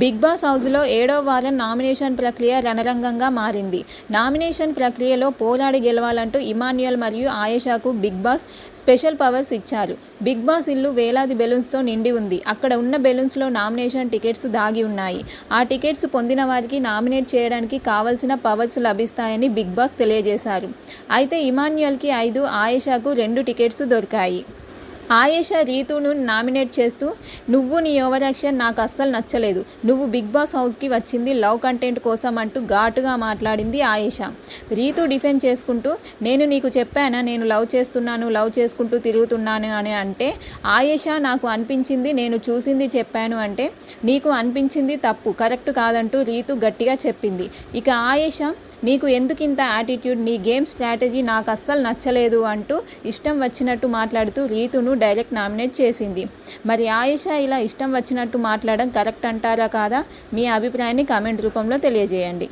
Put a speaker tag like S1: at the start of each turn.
S1: Big boss హౌస్లో ఏడో వారం నామినేషన్ ప్రక్రియ రణరంగంగా మారింది. నామినేషన్ ప్రక్రియలో పోరాడి గెలవాలంటూ ఇమాన్యుయల్ మరియు ఆయేషాకు బిగ్ బాస్ స్పెషల్ పవర్స్ ఇచ్చారు. బిగ్ బాస్ ఇల్లు వేలాది బెలూన్స్తో నిండి ఉంది. అక్కడ ఉన్న బెలూన్స్లో నామినేషన్ టికెట్స్ దాగి ఉన్నాయి. ఆ టికెట్స్ పొందిన వారికి నామినేట్ చేయడానికి కావలసిన పవర్స్ లభిస్తాయని బిగ్ బాస్ తెలియజేశారు. అయితే ఇమాన్యుయల్కి ఐదు ఆయేషాకు రెండు టికెట్స్ దొరికాయి. ఆయేష రీతును నామినేట్ చేస్తూ నువ్వు నీ ఓవరాక్షన్ నాకు అస్సలు నచ్చలేదు. నువ్వు బిగ్ బాస్ హౌస్కి వచ్చింది లవ్ కంటెంట్ కోసం అంటూ ఘాటుగా మాట్లాడింది ఆయేష. రీతు డిఫెండ్ చేసుకుంటూ నేను నీకు చెప్పానా? నేను లవ్ చేస్తున్నాను లవ్ చేసుకుంటూ తిరుగుతున్నాను అని అంటే ఆయేషా నాకు అనిపించింది నేను చూసింది చెప్పాను అంటే నీకు అనిపించింది తప్పు కరెక్ట్ కాదంటూ రీతు గట్టిగా చెప్పింది. ఇక ఆయేషా నీకు ఎందుకు ఇంత యాటిట్యూడ్? నీ గేమ్ స్ట్రాటజీ నాకు అస్సలు నచ్చలేదు అంటూ ఇష్టం వచ్చినట్టు మాట్లాడుతూ రీతును డైరెక్ట్ నామినేట్ చేసింది. మరి ఆయేషా ఇలా ఇష్టం వచ్చినట్టు మాట్లాడడం కరెక్ట్ అంటారా కాదా? మీ అభిప్రాయాన్ని కామెంట్ రూపంలో తెలియజేయండి.